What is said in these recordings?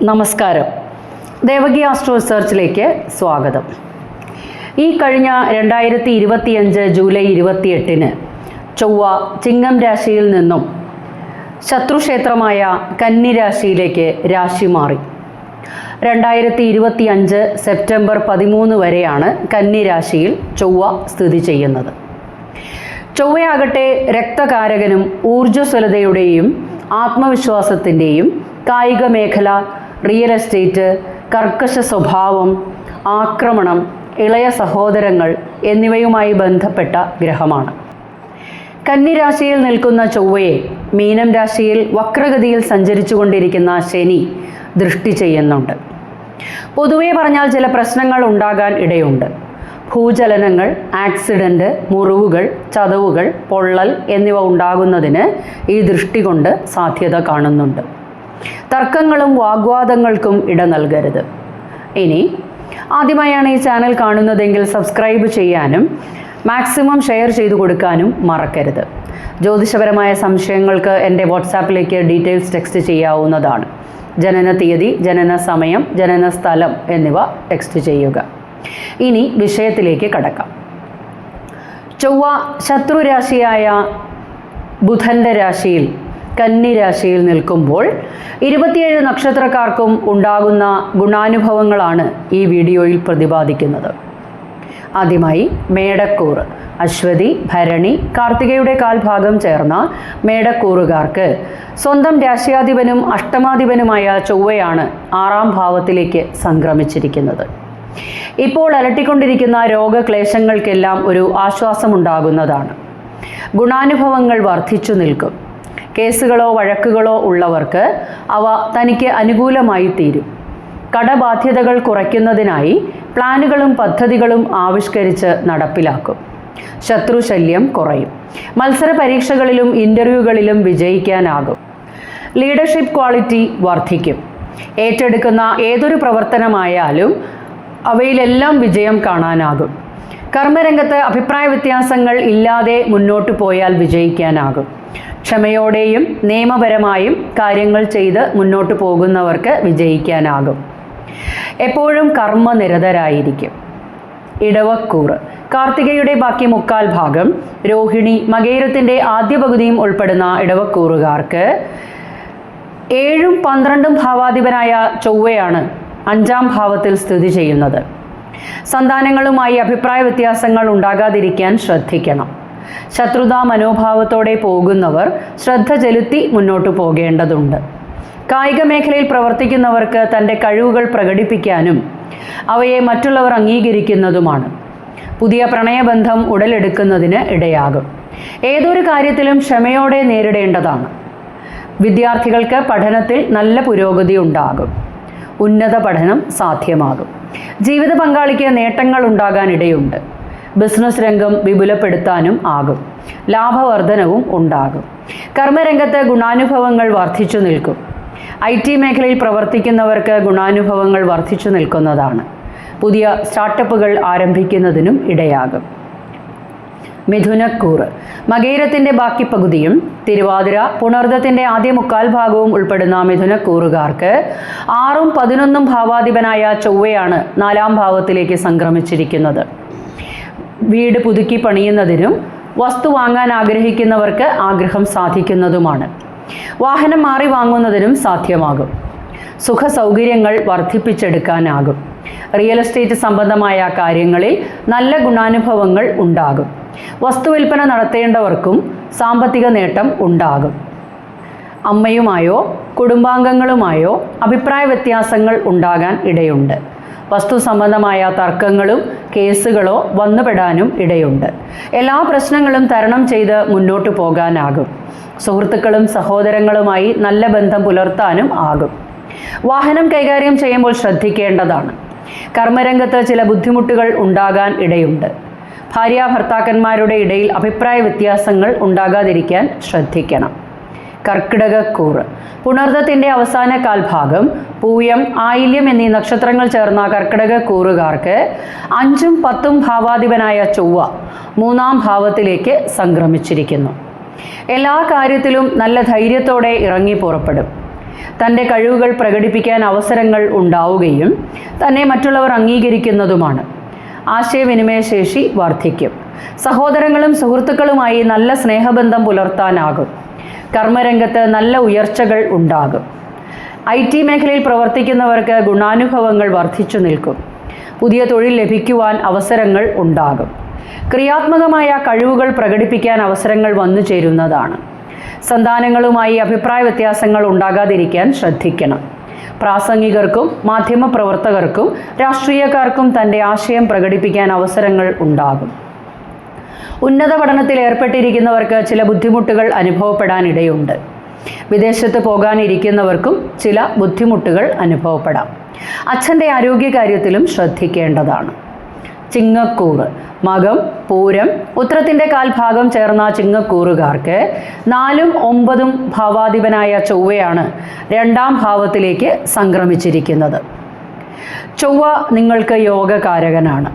നമസ്കാരം. ദേവകി ആസ്ട്രോ റിസർച്ചിലേക്ക് സ്വാഗതം. ഈ കഴിഞ്ഞ രണ്ടായിരത്തി ഇരുപത്തിയഞ്ച് ജൂലൈ ഇരുപത്തിയെട്ടിന് ചൊവ്വ ചിങ്ങം രാശിയിൽ നിന്നും ശത്രുക്ഷേത്രമായ കന്നി രാശിയിലേക്ക് രാശി മാറി. രണ്ടായിരത്തി ഇരുപത്തി അഞ്ച് സെപ്റ്റംബർ പതിമൂന്ന് വരെയാണ് കന്നി രാശിയിൽ ചൊവ്വ സ്ഥിതി ചെയ്യുന്നത്. ചൊവ്വയാകട്ടെ രക്തകാരകനും ഊർജസ്വലതയുടെയും ആത്മവിശ്വാസത്തിന്റെയും കായിക മേഖല റിയൽ എസ്റ്റേറ്റ് കർക്കശ സ്വഭാവം ആക്രമണം ഇളയ സഹോദരങ്ങൾ എന്നിവയുമായി ബന്ധപ്പെട്ട ഗ്രഹമാണ്. കന്നിരാശിയിൽ നിൽക്കുന്ന ചൊവ്വയെ മീനം രാശിയിൽ വക്രഗതിയിൽ സഞ്ചരിച്ചു കൊണ്ടിരിക്കുന്ന ശനി ദൃഷ്ടി ചെയ്യുന്നുണ്ട്. പൊതുവെ പറഞ്ഞാൽ ചില പ്രശ്നങ്ങൾ ഉണ്ടാകാൻ ഇടയുണ്ട്. ഭൂചലനങ്ങൾ ആക്സിഡന്റ് മുറിവുകൾ ചതവുകൾ പൊള്ളൽ എന്നിവ ഉണ്ടാകുന്നതിന് ഈ ദൃഷ്ടി കൊണ്ട് സാധ്യത കാണുന്നുണ്ട്. തർക്കങ്ങളും വാഗ്വാദങ്ങൾക്കും ഇട നൽകരുത്. ഇനി ആദ്യമായാണ് ഈ ചാനൽ കാണുന്നതെങ്കിൽ സബ്സ്ക്രൈബ് ചെയ്യാനും മാക്സിമം ഷെയർ ചെയ്തു കൊടുക്കാനും മറക്കരുത്. ജ്യോതിഷപരമായ സംശയങ്ങൾക്ക് എന്റെ വാട്സാപ്പിലേക്ക് ഡീറ്റെയിൽസ് ടെക്സ്റ്റ് ചെയ്യാവുന്നതാണ്. ജനന തീയതി ജനന സമയം ജനന സ്ഥലം എന്നിവ ടെക്സ്റ്റ് ചെയ്യുക. ഇനി വിഷയത്തിലേക്ക് കടക്കാം. ചൊവ്വ ശത്രുരാശിയായ ബുധന്റെ രാശിയിൽ കന്നി രാശിയിൽ നിൽക്കുമ്പോൾ ഇരുപത്തിയേഴ് നക്ഷത്രക്കാർക്കും ഉണ്ടാകുന്ന ഗുണാനുഭവങ്ങളാണ് ഈ വീഡിയോയിൽ പ്രതിപാദിക്കുന്നത്. ആദ്യമായി മേടക്കൂർ അശ്വതി ഭരണി കാർത്തികയുടെ കാൽഭാഗം ചേർന്ന മേടക്കൂറുകാർക്ക് സ്വന്തം രാശ്യാധിപനും അഷ്ടമാധിപനുമായ ചൊവ്വയാണ് ആറാം ഭാവത്തിലേക്ക് സംക്രമിച്ചിരിക്കുന്നത്. ഇപ്പോൾ അലട്ടിക്കൊണ്ടിരിക്കുന്ന രോഗക്ലേശങ്ങൾക്കെല്ലാം ഒരു ആശ്വാസമുണ്ടാകുന്നതാണ്. ഗുണാനുഭവങ്ങൾ വർദ്ധിച്ചു നിൽക്കും. കേസുകളോ വഴക്കുകളോ ഉള്ളവർക്ക് അവ തനിക്ക് അനുകൂലമായി തീരും. കടബാധ്യതകൾ കുറയ്ക്കുന്നതിനായി പ്ലാനുകളും പദ്ധതികളും ആവിഷ്കരിച്ച് നടപ്പിലാക്കും. ശത്രുശല്യം കുറയും. മത്സര പരീക്ഷകളിലും ഇന്റർവ്യൂകളിലും വിജയിക്കാനാകും. ലീഡർഷിപ്പ് ക്വാളിറ്റി വർദ്ധിക്കും. ഏറ്റെടുക്കുന്ന ഏതൊരു പ്രവർത്തനമായാലും അവയിലെല്ലാം വിജയം കാണാനാകും. കർമ്മരംഗത്ത് അഭിപ്രായ വ്യത്യാസങ്ങൾ ഇല്ലാതെ മുന്നോട്ടു പോയാൽ വിജയിക്കാനാകും. ക്ഷമയോടെയും നിയമപരമായും കാര്യങ്ങൾ ചെയ്ത് മുന്നോട്ട് പോകുന്നവർക്ക് വിജയിക്കാനാകും. എപ്പോഴും കർമ്മനിരതരായിരിക്കും. ഇടവക്കൂറ്. കാർത്തികയുടെ ബാക്കി മുക്കാൽ ഭാഗം. രോഹിണി മകേരത്തിന്റെ ആദ്യ പകുതിയും ഉൾപ്പെടുന്ന ഇടവക്കൂറുകാർക്ക് ഏഴും പന്ത്രണ്ടും ഭാവാധിപനായ ചൊവ്വയാണ് അഞ്ചാം ഭാവത്തിൽ സ്ഥിതി ചെയ്യുന്നത്. സന്താനങ്ങളുമായി അഭിപ്രായ വ്യത്യാസങ്ങൾ ഉണ്ടാകാതിരിക്കാൻ ശ്രദ്ധിക്കണം. ശത്രുതാ മനോഭാവത്തോടെ പോകുന്നവർ ശ്രദ്ധ ചെലുത്തി മുന്നോട്ട് പോകേണ്ടതുണ്ട്. കായിക മേഖലയിൽ പ്രവർത്തിക്കുന്നവർക്ക് തന്റെ കഴിവുകൾ പ്രകടിപ്പിക്കാനും അവയെ മറ്റുള്ളവർ അംഗീകരിക്കുന്നതുമാണ്. പുതിയ പ്രണയബന്ധം ഉടലെടുക്കുന്നതിന് ഇടയാകും. ഏതൊരു കാര്യത്തിലും ക്ഷമയോടെ നേരിടേണ്ടതാണ്. വിദ്യാർത്ഥികൾക്ക് പഠനത്തിൽ നല്ല പുരോഗതി ഉണ്ടാകും. ഉന്നത പഠനം സാധ്യമാകും. ജീവിത പങ്കാളിക്ക് നേട്ടങ്ങൾ ഉണ്ടാകാനിടയുണ്ട്. ബിസിനസ് രംഗം വിപുലപ്പെടുത്താനും ആകും. ലാഭവർധനവും ഉണ്ടാകും. കർമ്മരംഗത്ത് ഗുണാനുഭവങ്ങൾ വർദ്ധിച്ചു നിൽക്കും. ഐ ടി മേഖലയിൽ പ്രവർത്തിക്കുന്നവർക്ക് ഗുണാനുഭവങ്ങൾ വർദ്ധിച്ചു നിൽക്കുന്നതാണ്. പുതിയ സ്റ്റാർട്ടപ്പുകൾ ആരംഭിക്കുന്നതിനും ഇടയാകും. മിഥുനക്കൂറ് മകേരത്തിന്റെ ബാക്കി പകുതിയും തിരുവാതിര പുണർദത്തിന്റെ ആദ്യ മുക്കാൽ ഭാഗവും ഉൾപ്പെടുന്ന മിഥുനക്കൂറുകാർക്ക് ആറും പതിനൊന്നും ഭാവാധിപനായ ചൊവ്വയാണ് നാലാം ഭാവത്തിലേക്ക് സംക്രമിച്ചിരിക്കുന്നത്. വീട് പുതുക്കി പണിയുന്നതിനും വസ്തു വാങ്ങാൻ ആഗ്രഹിക്കുന്നവർക്ക് ആഗ്രഹം സാധിക്കുന്നതുമാണ്. വാഹനം മാറി വാങ്ങുന്നതിനും സാധ്യമാകും. സുഖ സൗകര്യങ്ങൾ വർദ്ധിപ്പിച്ചെടുക്കാനാകും. റിയൽ എസ്റ്റേറ്റ് സംബന്ധമായ കാര്യങ്ങളിൽ നല്ല ഗുണാനുഭവങ്ങൾ ഉണ്ടാകും. വസ്തുവിൽപ്പന നടത്തേണ്ടവർക്കും സാമ്പത്തിക നേട്ടം ഉണ്ടാകും. അമ്മയുമായോ കുടുംബാംഗങ്ങളുമായോ അഭിപ്രായ വ്യത്യാസങ്ങൾ ഉണ്ടാകാൻ ഇടയുണ്ട്. വസ്തു സംബന്ധമായ തർക്കങ്ങളും കേസുകളോ വന്നുപെടാനും ഇടയുണ്ട്. എല്ലാ പ്രശ്നങ്ങളും തരണം ചെയ്ത് മുന്നോട്ട് പോകാനാകും. സുഹൃത്തുക്കളും സഹോദരങ്ങളുമായി നല്ല ബന്ധം പുലർത്താനും ആകും. വാഹനം കൈകാര്യം ചെയ്യുമ്പോൾ ശ്രദ്ധിക്കേണ്ടതാണ്. കർമ്മരംഗത്ത് ചില ബുദ്ധിമുട്ടുകൾ ഉണ്ടാകാൻ ഇടയുണ്ട്. ഭാര്യ ഭർത്താക്കന്മാരുടെ ഇടയിൽ അഭിപ്രായ വ്യത്യാസങ്ങൾ ഉണ്ടാകാതിരിക്കാൻ ശ്രദ്ധിക്കണം. കർക്കിടകക്കൂറ് പുണർദത്തിന്റെ അവസാന കാൽഭാഗം പൂയം ആയില്യം എന്നീ നക്ഷത്രങ്ങൾ ചേർന്ന കർക്കിടകക്കൂറുകാർക്ക് അഞ്ചും പത്തും ഭാവാധിപനായ ചൊവ്വ മൂന്നാം ഭാവത്തിലേക്ക് സംക്രമിച്ചിരിക്കുന്നു. എല്ലാ കാര്യത്തിലും നല്ല ധൈര്യത്തോടെ ഇറങ്ങി പുറപ്പെടും. തന്റെ കഴിവുകൾ പ്രകടിപ്പിക്കാൻ അവസരങ്ങൾ ഉണ്ടാവുകയും തന്നെ മറ്റുള്ളവർ അംഗീകരിക്കുന്നതുമാണ്. ആശയവിനിമയശേഷി വർദ്ധിക്കും. സഹോദരങ്ങളും സുഹൃത്തുക്കളുമായി നല്ല സ്നേഹബന്ധം പുലർത്താനാകും. കർമ്മരംഗത്ത് നല്ല ഉയർച്ചകൾ ഉണ്ടാകും. ഐ ടി മേഖലയിൽ പ്രവർത്തിക്കുന്നവർക്ക് ഗുണാനുഭവങ്ങൾ വർദ്ധിച്ചു നിൽക്കും. പുതിയ തൊഴിൽ ലഭിക്കുവാൻ അവസരങ്ങൾ ഉണ്ടാകും. ക്രിയാത്മകമായ കഴിവുകൾ പ്രകടിപ്പിക്കാൻ അവസരങ്ങൾ വന്നു ചേരുന്നതാണ് സന്താനങ്ങളുമായി അഭിപ്രായ വ്യത്യാസങ്ങൾ ഉണ്ടാകാതിരിക്കാൻ ശ്രദ്ധിക്കണം. പ്രാസംഗികർക്കും മാധ്യമപ്രവർത്തകർക്കും രാഷ്ട്രീയക്കാർക്കും തന്റെ ആശയം പ്രകടിപ്പിക്കാൻ അവസരങ്ങൾ ഉണ്ടാകും. ഉന്നത പഠനത്തിൽ ഏർപ്പെട്ടിരിക്കുന്നവർക്ക് ചില ബുദ്ധിമുട്ടുകൾ അനുഭവപ്പെടാനിടയുണ്ട്. വിദേശത്ത് പോകാനിരിക്കുന്നവർക്കും ചില ബുദ്ധിമുട്ടുകൾ അനുഭവപ്പെടാം. അച്ഛന്റെ ആരോഗ്യകാര്യത്തിലും ശ്രദ്ധിക്കേണ്ടതാണ്. ചിങ്ങക്കൂറ് മകം പൂരം ഉത്രത്തിന്റെ കാൽഭാഗം ചേർന്ന ചിങ്ങക്കൂറുകാർക്ക് നാലും ഒമ്പതും ഭാവാധിപനായ ചൊവ്വയാണ് രണ്ടാം ഭാവത്തിലേക്ക് സംക്രമിച്ചിരിക്കുന്നത്. ചൊവ്വ നിങ്ങൾക്ക് യോഗകാരകനാണ്.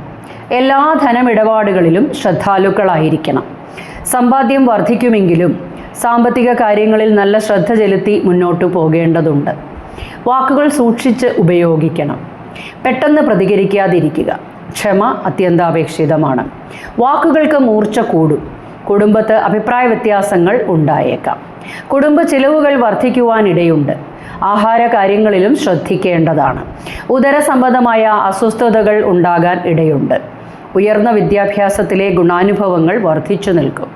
എല്ലാ ധനമിടപാടുകളിലും ശ്രദ്ധാലുക്കളായിരിക്കണം. സമ്പാദ്യം വർദ്ധിക്കുമെങ്കിലും സാമ്പത്തിക കാര്യങ്ങളിൽ നല്ല ശ്രദ്ധ ചെലുത്തി മുന്നോട്ടു പോകേണ്ടതുണ്ട്. വാക്കുകൾ സൂക്ഷിച്ച് ഉപയോഗിക്കണം. പെട്ടെന്ന് പ്രതികരിക്കാതിരിക്കുക. ക്ഷമ അത്യന്താപേക്ഷിതമാണ്. വാക്കുകൾക്ക് മൂർച്ച കൂടും. കുടുംബത്ത് അഭിപ്രായ വ്യത്യാസങ്ങൾ ഉണ്ടായേക്കാം. കുടുംബ ചിലവുകൾ വർദ്ധിക്കുവാനിടയുണ്ട്. ആഹാര കാര്യങ്ങളിലും ശ്രദ്ധിക്കേണ്ടതാണ്. ഉദര സംബന്ധമായ അസ്വസ്ഥതകൾ ഉണ്ടാകാൻ ഇടയുണ്ട്. ഉയർന്ന വിദ്യാഭ്യാസത്തിലെ ഗുണാനുഭവങ്ങൾ വർദ്ധിച്ചു നിൽക്കും.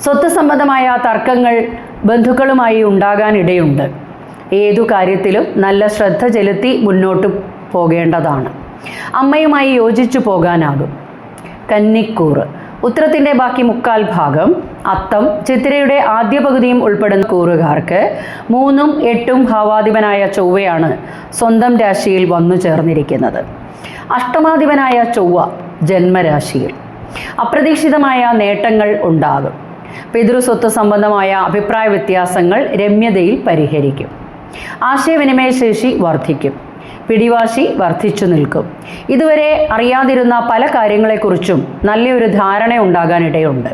സ്വത്ത് സംബന്ധമായ തർക്കങ്ങൾ ബന്ധുക്കളുമായി ഉണ്ടാകാൻ ഇടയുണ്ട്. ഏതു കാര്യത്തിലും നല്ല ശ്രദ്ധ ചെലുത്തി മുന്നോട്ട് പോകേണ്ടതാണ്. അമ്മയുമായി യോജിച്ചു പോകാനാകും. കന്നിക്കൂറ്. ഉത്തരത്തിന്റെ ബാക്കി മുക്കാൽ ഭാഗം അത്തം ചിത്തിരയുടെ ആദ്യ പകുതിയും ഉൾപ്പെടുന്ന കൂറുകാർക്ക് മൂന്നും എട്ടും ഭാവാധിപനായ ചൊവ്വയാണ് സ്വന്തം രാശിയിൽ വന്നു ചേർന്നിരിക്കുന്നത്. അഷ്ടമാധിപനായ ചൊവ്വ ജന്മരാശിയിൽ. അപ്രതീക്ഷിതമായ നേട്ടങ്ങൾ ഉണ്ടാകും. പിതൃസ്വത്ത് സംബന്ധമായ അഭിപ്രായ വ്യത്യാസങ്ങൾ രമ്യതയിൽ പരിഹരിക്കും. ആശയവിനിമയ ശേഷി വർദ്ധിക്കും. പിടിവാശി വർദ്ധിച്ചു നിൽക്കും. ഇതുവരെ അറിയാതിരുന്ന പല കാര്യങ്ങളെക്കുറിച്ചും നല്ലൊരു ധാരണ ഉണ്ടാകാനിടയുണ്ട്.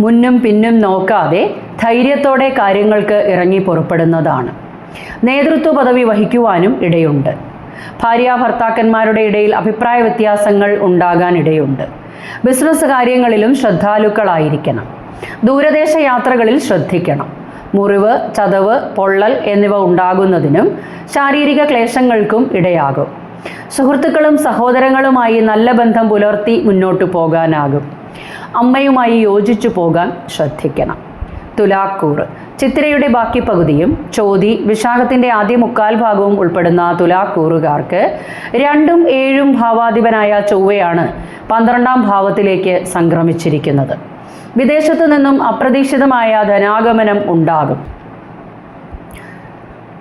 മുന്നും പിന്നും നോക്കാതെ ധൈര്യത്തോടെ കാര്യങ്ങൾക്ക് ഇറങ്ങി പുറപ്പെടുന്നതാണ്. നേതൃത്വ പദവി വഹിക്കുവാനും ഇടയുണ്ട്. ഭാര്യ ഭർത്താക്കന്മാരുടെ ഇടയിൽ അഭിപ്രായ വ്യത്യാസങ്ങൾ ഉണ്ടാകാനിടയുണ്ട്. ബിസിനസ് കാര്യങ്ങളിലും ശ്രദ്ധാലുക്കളായിരിക്കണം. ദൂരദേശ യാത്രകളിൽ ശ്രദ്ധിക്കണം. മുറിവ് ചതവ് പൊള്ളൽ എന്നിവ ഉണ്ടാകുന്നതിനും ശാരീരിക ക്ലേശങ്ങൾക്കും ഇടയാകും. സുഹൃത്തുക്കളും സഹോദരങ്ങളുമായി നല്ല ബന്ധം പുലർത്തി മുന്നോട്ടു പോകാനാകും. അമ്മയുമായി യോജിച്ചു പോകാൻ ശ്രദ്ധിക്കണം. തുലാക്കൂർ. ചിത്തിരയുടെ ബാക്കി പകുതിയും ചോതി വിശാഖത്തിന്റെ ആദ്യ മുക്കാൽ ഭാഗവും ഉൾപ്പെടുന്ന തുലാക്കൂറുകാർക്ക് രണ്ടും ഏഴും ഭാവാധിപനായ ചൊവ്വയാണ് പന്ത്രണ്ടാം ഭാവത്തിലേക്ക് സംക്രമിച്ചിരിക്കുന്നത്. വിദേശത്തു നിന്നും അപ്രതീക്ഷിതമായ ധനാഗമനം ഉണ്ടാകും.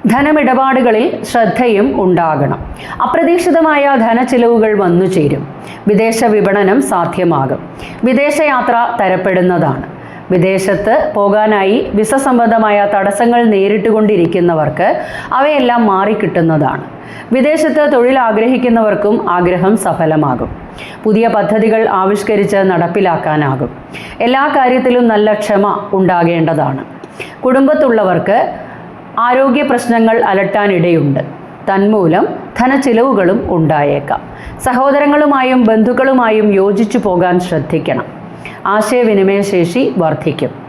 ധനമിടപാടുകളിൽ ശ്രദ്ധയും ഉണ്ടാകണം. അപ്രതീക്ഷിതമായ ധനച്ചിലവുകൾ വന്നു ചേരും വിദേശ വിപണനം സാധ്യമാകും. വിദേശയാത്ര തരപ്പെടുന്നതാണ്. വിദേശത്ത് പോകാനായി വിസ സംബന്ധമായ തടസ്സങ്ങൾ നേരിട്ടുകൊണ്ടിരിക്കുന്നവർക്ക് അവയെല്ലാം മാറിക്കിട്ടുന്നതാണ്. വിദേശത്ത് തൊഴിൽ ആഗ്രഹിക്കുന്നവർക്കും ആഗ്രഹം സഫലമാകും. പുതിയ പദ്ധതികൾ ആവിഷ്കരിച്ച് നടപ്പിലാക്കാനാകും. എല്ലാ കാര്യത്തിലും നല്ല ക്ഷമ ഉണ്ടാകേണ്ടതാണ്. കുടുംബത്തുള്ളവർക്ക് ആരോഗ്യ പ്രശ്നങ്ങൾ അലട്ടാനിടയുണ്ട്. തന്മൂലം ധനച്ചിലവുകളും ഉണ്ടായേക്കാം. സഹോദരങ്ങളുമായും ബന്ധുക്കളുമായും യോജിച്ചു പോകാൻ ശ്രദ്ധിക്കണം. ആശയവിനിമയ ശേഷി വർദ്ധിക്കും.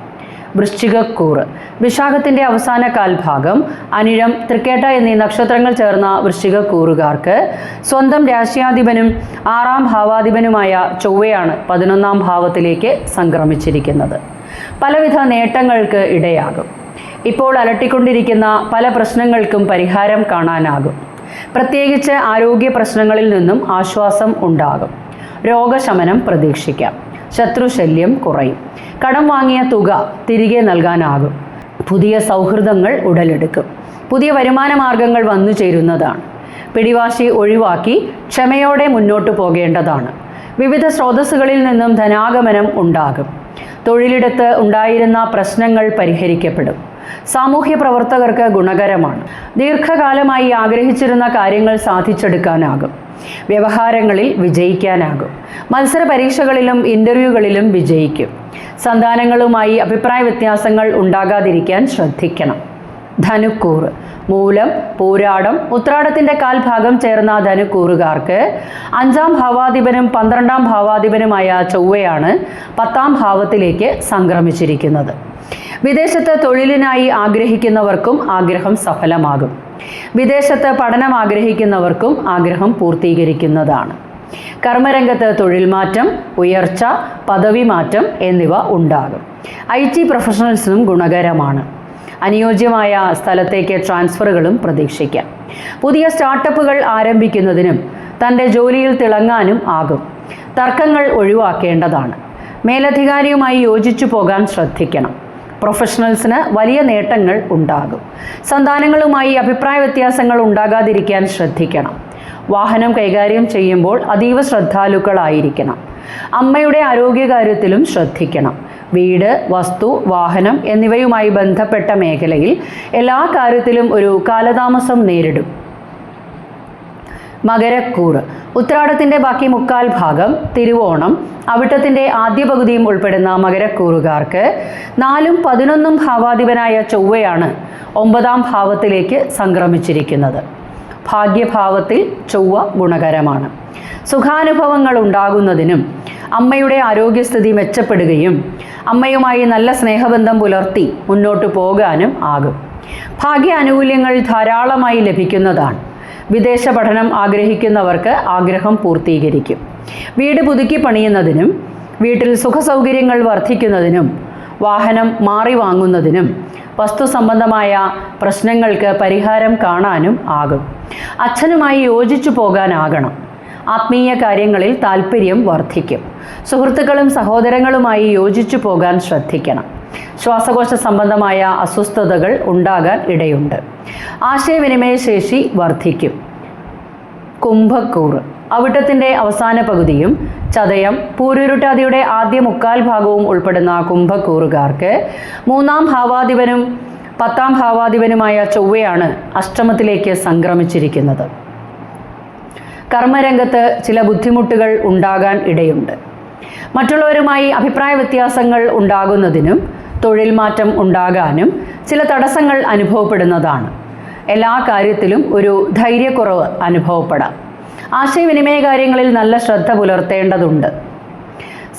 വൃശ്ചികക്കൂറ്. വിശാഖത്തിന്റെ അവസാന കാൽഭാഗം അനിഴം തൃക്കേട്ട എന്നീ നക്ഷത്രങ്ങൾ ചേർന്ന വൃശ്ചികക്കൂറുകാർക്ക് സ്വന്തം രാശ്യാധിപനും ആറാം ഭാവാധിപനുമായ ചൊവ്വയാണ് പതിനൊന്നാം ഭാവത്തിലേക്ക് സംക്രമിച്ചിരിക്കുന്നത്. പലവിധ നേട്ടങ്ങൾക്ക് ഇടയാകും. ഇപ്പോൾ അലട്ടിക്കൊണ്ടിരിക്കുന്ന പല പ്രശ്നങ്ങൾക്കും പരിഹാരം കാണാനാകും. പ്രത്യേകിച്ച് ആരോഗ്യ പ്രശ്നങ്ങളിൽ നിന്നും ആശ്വാസം ഉണ്ടാകും. രോഗശമനം പ്രതീക്ഷിക്കാം. ശത്രുശല്യം കുറയും. കടം വാങ്ങിയ തുക തിരികെ നൽകാനാകും. പുതിയ സൗഹൃദങ്ങൾ ഉടലെടുക്കും. പുതിയ വരുമാന മാർഗങ്ങൾ വന്നു ചേരുന്നതാണ്. പിടിവാശി ഒഴിവാക്കി ക്ഷമയോടെ മുന്നോട്ടു പോകേണ്ടതാണ്. വിവിധ സ്രോതസ്സുകളിൽ നിന്നും ധനാഗമനം ഉണ്ടാകും. തൊഴിലിടത്ത് ഉണ്ടായിരുന്ന പ്രശ്നങ്ങൾ പരിഹരിക്കപ്പെടും. സാമൂഹ്യ പ്രവർത്തകർക്ക് ഗുണകരമാണ്. ദീർഘകാലമായി ആഗ്രഹിച്ചിരുന്ന കാര്യങ്ങൾ സാധിച്ചെടുക്കാനാകും. വ്യവഹാരങ്ങളിൽ വിജയിക്കാനാകും. മത്സര പരീക്ഷകളിലും ഇന്റർവ്യൂകളിലും വിജയിക്കും. സന്താനങ്ങളുമായി അഭിപ്രായ വ്യത്യാസങ്ങൾ ഉണ്ടാകാതിരിക്കാൻ ശ്രദ്ധിക്കണം. ധനുക്കൂറ് മൂലം പൂരാടം ഉത്രാടത്തിന്റെ കാൽഭാഗം ചേർന്ന ധനുക്കൂറുകാർക്ക് അഞ്ചാം ഭാവാധിപനും പന്ത്രണ്ടാം ഭാവാധിപനുമായ ചൊവ്വയാണ് പത്താം ഭാവത്തിലേക്ക് സംക്രമിച്ചിരിക്കുന്നത്. വിദേശത്ത് തൊഴിലിനായി ആഗ്രഹിക്കുന്നവർക്കും ആഗ്രഹം സഫലമാകും. വിദേശത്ത് പഠനം ആഗ്രഹിക്കുന്നവർക്കും ആഗ്രഹം പൂർത്തീകരിക്കുന്നതാണ്. കർമ്മരംഗത്ത് തൊഴിൽ മാറ്റം ഉയർച്ച പദവി മാറ്റം എന്നിവ ഉണ്ടാകും. ഐ ടി പ്രൊഫഷണൽസിനും ഗുണകരമാണ്. അനുയോജ്യമായ സ്ഥലത്തേക്ക് ട്രാൻസ്ഫറുകളും പ്രതീക്ഷിക്കാം. പുതിയ സ്റ്റാർട്ടപ്പുകൾ ആരംഭിക്കുന്നതിനും തന്റെ ജോലിയിൽ തിളങ്ങാനും ആകും. തർക്കങ്ങൾ ഒഴിവാക്കേണ്ടതാണ്. മേലധികാരിയുമായി യോജിച്ചു പോകാൻ ശ്രദ്ധിക്കണം. പ്രൊഫഷണൽസിന് വലിയ നേട്ടങ്ങൾ ഉണ്ടാകും. സന്താനങ്ങളുമായി അഭിപ്രായ വ്യത്യാസങ്ങൾ ഉണ്ടാകാതിരിക്കാൻ ശ്രദ്ധിക്കണം. വാഹനം കൈകാര്യം ചെയ്യുമ്പോൾ അതീവ ശ്രദ്ധാലുക്കളായിരിക്കണം. അമ്മയുടെ ആരോഗ്യകാര്യത്തിലും ശ്രദ്ധിക്കണം. വീട് വസ്തു വാഹനം എന്നിവയുമായി ബന്ധപ്പെട്ട മേഖലയിൽ എല്ലാ കാര്യത്തിലും ഒരു കാലതാമസം നേരിടും. മകരക്കൂറ്. ഉത്രാടത്തിന്റെ ബാക്കി മുക്കാൽ ഭാഗം തിരുവോണം. അവിട്ടത്തിന്റെ ആദ്യ പകുതിയും ഉൾപ്പെടുന്ന മകരക്കൂറുകാർക്ക് നാലും പതിനൊന്നും ഭാവാധിപനായ ചൊവ്വയാണ് ഒമ്പതാം ഭാവത്തിലേക്ക് സംക്രമിച്ചിരിക്കുന്നത്. ഭാഗ്യഭാവത്തിൽ ചൊവ്വ ഗുണകരമാണ്. സുഖാനുഭവങ്ങൾ ഉണ്ടാകുന്നതിനും അമ്മയുടെ ആരോഗ്യസ്ഥിതി മെച്ചപ്പെടുകയും അമ്മയുമായി നല്ല സ്നേഹബന്ധം പുലർത്തി മുന്നോട്ട് പോകാനും ആകും. ഭാഗ്യ ആനുകൂല്യങ്ങൾ ധാരാളമായി ലഭിക്കുന്നതാണ്. വിദേശ പഠനം ആഗ്രഹിക്കുന്നവർക്ക് ആഗ്രഹം പൂർത്തീകരിക്കും. വീട് പുതുക്കി പണിയുന്നതിനും വീട്ടിൽ സുഖസൗകര്യങ്ങൾ വർദ്ധിക്കുന്നതിനും വാഹനം മാറി വാങ്ങുന്നതിനും വസ്തു സംബന്ധമായ പ്രശ്നങ്ങൾക്ക് പരിഹാരം കാണാനും ആകും. അച്ഛനുമായി യോജിച്ചു പോകാനാകണം. ആത്മീയ കാര്യങ്ങളിൽ താല്പര്യം വർദ്ധിക്കും. സുഹൃത്തുക്കളും സഹോദരങ്ങളുമായി യോജിച്ചു പോകാൻ ശ്രദ്ധിക്കണം. ശ്വാസകോശ സംബന്ധമായ അസ്വസ്ഥതകൾ ഉണ്ടാകാൻ ഇടയുണ്ട്. ആശയവിനിമയ ശേഷി വർദ്ധിക്കും. കുംഭക്കൂറ്. അവിട്ടത്തിന്റെ അവസാന പകുതിയും ചതയം. പൂരുരുട്ടാതിയുടെ ആദ്യ മുക്കാൽ ഭാഗവും ഉൾപ്പെടുന്ന കുംഭക്കൂറുകാർക്ക് മൂന്നാം ഭാവാധിപനും പത്താം ഭാവാധിപനുമായ ചൊവ്വയാണ് അഷ്ടമത്തിലേക്ക് സംക്രമിച്ചിരിക്കുന്നത്. കർമ്മരംഗത്ത് ചില ബുദ്ധിമുട്ടുകൾ ഉണ്ടാകാൻ ഇടയുണ്ട്. മറ്റുള്ളവരുമായി അഭിപ്രായ വ്യത്യാസങ്ങൾ ഉണ്ടാകുന്നതിനും തൊഴിൽ മാറ്റം ഉണ്ടാകാനും ചില തടസ്സങ്ങൾ അനുഭവപ്പെടുന്നതാണ്. എല്ലാ കാര്യത്തിലും ഒരു ധൈര്യക്കുറവ് അനുഭവപ്പെടാം. ആശയവിനിമയ കാര്യങ്ങളിൽ നല്ല ശ്രദ്ധ പുലർത്തേണ്ടതുണ്ട്.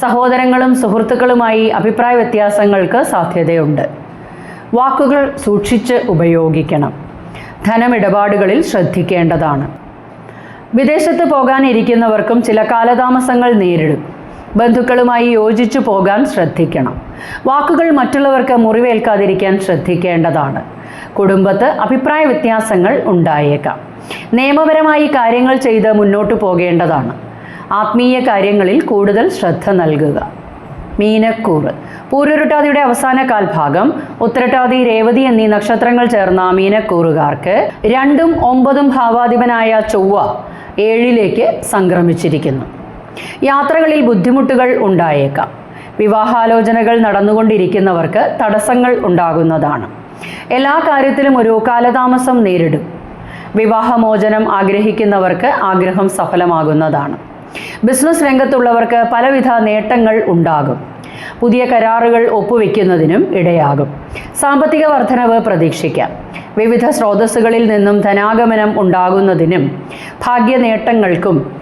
സഹോദരങ്ങളും സുഹൃത്തുക്കളുമായി അഭിപ്രായ വ്യത്യാസങ്ങൾക്ക് സാധ്യതയുണ്ട്. വാക്കുകൾ സൂക്ഷിച്ച് ഉപയോഗിക്കണം. ധനമിടപാടുകളിൽ ശ്രദ്ധിക്കേണ്ടതാണ്. വിദേശത്ത് പോകാനിരിക്കുന്നവർക്കും ചില കാലതാമസങ്ങൾ നേരിടും. ബന്ധുക്കളുമായി യോജിച്ചു പോകാൻ ശ്രദ്ധിക്കണം. വാക്കുകൾ മറ്റുള്ളവർക്ക് മുറിവേൽക്കാതിരിക്കാൻ ശ്രദ്ധിക്കേണ്ടതാണ്. കുടുംബത്ത് അഭിപ്രായ വ്യത്യാസങ്ങൾ ഉണ്ടായേക്കാം. നിയമപരമായി കാര്യങ്ങൾ ചെയ്ത് മുന്നോട്ടു പോകേണ്ടതാണ്. ആത്മീയ കാര്യങ്ങളിൽ കൂടുതൽ ശ്രദ്ധ നൽകുക. മീനക്കൂറ്. പൂരുരുട്ടാതിയുടെ അവസാന കാൽഭാഗം ഉത്തരട്ടാതി രേവതി എന്നീ നക്ഷത്രങ്ങൾ ചേർന്ന മീനക്കൂറുകാർക്ക് രണ്ടും ഒമ്പതും ഭാവാധിപനായ ചൊവ്വ ഏഴിലേക്ക് സംക്രമിച്ചിരിക്കുന്നു. യാത്രകളിൽ ബുദ്ധിമുട്ടുകൾ ഉണ്ടായേക്കാം. വിവാഹാലോചനകൾ നടന്നുകൊണ്ടിരിക്കുന്നവർക്ക് തടസ്സങ്ങൾ ഉണ്ടാകുന്നതാണ്. എല്ലാ കാര്യത്തിലും ഒരു കാലതാമസം നേരിടും. വിവാഹമോചനം ആഗ്രഹിക്കുന്നവർക്ക് ആഗ്രഹം സഫലമാകുന്നതാണ്. ബിസിനസ് രംഗത്തുള്ളവർക്ക് പലവിധ നേട്ടങ്ങൾ ഉണ്ടാകും. പുതിയ കരാറുകൾ ഒപ്പുവെക്കുന്നതിനും ഇടയാകും. സാമ്പത്തിക വർധനവ് പ്രതീക്ഷിക്കാം. വിവിധ സ്രോതസ്സുകളിൽ നിന്നും ധനാഗമനം ഉണ്ടാകുന്നതിനും ഭാഗ്യ നേട്ടങ്ങൾക്കും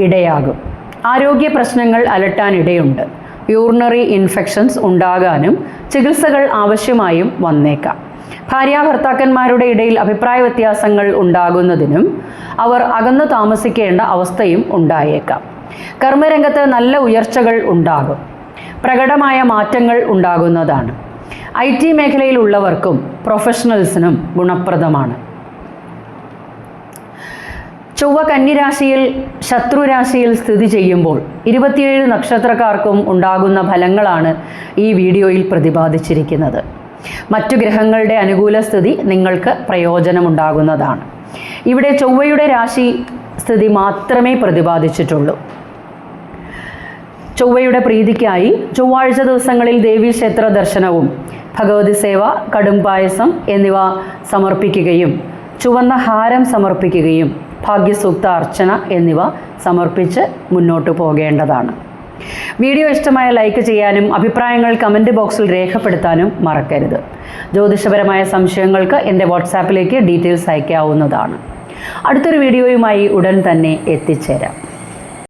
ഇടയാകും. ആരോഗ്യ പ്രശ്നങ്ങൾ അലട്ടാനിടയുണ്ട്. യൂറിനറി ഇൻഫെക്ഷൻസ് ഉണ്ടാകാനും ചികിത്സകൾ ആവശ്യമായും വന്നേക്കാം. ഭാര്യാഭർത്താക്കന്മാരുടെ ഇടയിൽ അഭിപ്രായ വ്യത്യാസങ്ങൾ ഉണ്ടാകുന്നതിനും അവർ അകന്നു താമസിക്കേണ്ട അവസ്ഥയും ഉണ്ടായേക്കാം. കർമ്മരംഗത്ത് നല്ല ഉയർച്ചകൾ ഉണ്ടാകും. പ്രകടമായ മാറ്റങ്ങൾ ഉണ്ടാകുന്നതാണ്. ഐ ടി മേഖലയിലുള്ളവർക്കും പ്രൊഫഷണൽസിനും ഗുണപ്രദമാണ്. ചൊവ്വ കന്നിരാശിയിൽ ശത്രുരാശിയിൽ സ്ഥിതി ചെയ്യുമ്പോൾ ഇരുപത്തിയേഴ് നക്ഷത്രക്കാർക്കും ഉണ്ടാകുന്ന ഫലങ്ങളാണ് ഈ വീഡിയോയിൽ പ്രതിപാദിച്ചിരിക്കുന്നത്. മറ്റു ഗ്രഹങ്ങളുടെ അനുകൂല സ്ഥിതി നിങ്ങൾക്ക് പ്രയോജനമുണ്ടാകുന്നതാണ്. ഇവിടെ ചൊവ്വയുടെ രാശി സ്ഥിതി മാത്രമേ പ്രതിപാദിച്ചിട്ടുള്ളൂ. ചൊവ്വയുടെ പ്രീതിക്കായി ചൊവ്വാഴ്ച ദിവസങ്ങളിൽ ദേവീക്ഷേത്ര ദർശനവും ഭഗവതി സേവ കടും പായസം എന്നിവ സമർപ്പിക്കുകയും ചുവന്ന ഹാരം സമർപ്പിക്കുകയും ഭാഗ്യസൂക്ത അർച്ചന എന്നിവ സമർപ്പിച്ച് മുന്നോട്ട് പോകേണ്ടതാണ്. വീഡിയോ ഇഷ്ടമായ ലൈക്ക് ചെയ്യാനും അഭിപ്രായങ്ങൾ കമന്റ് ബോക്സിൽ രേഖപ്പെടുത്താനും മറക്കരുത്. ജ്യോതിഷപരമായ സംശയങ്ങൾക്ക് എന്റെ വാട്സാപ്പിലേക്ക് ഡീറ്റെയിൽസ് അയക്കാവുന്നതാണ്. അടുത്തൊരു വീഡിയോയുമായി ഉടൻ തന്നെ എത്തിച്ചേരാം.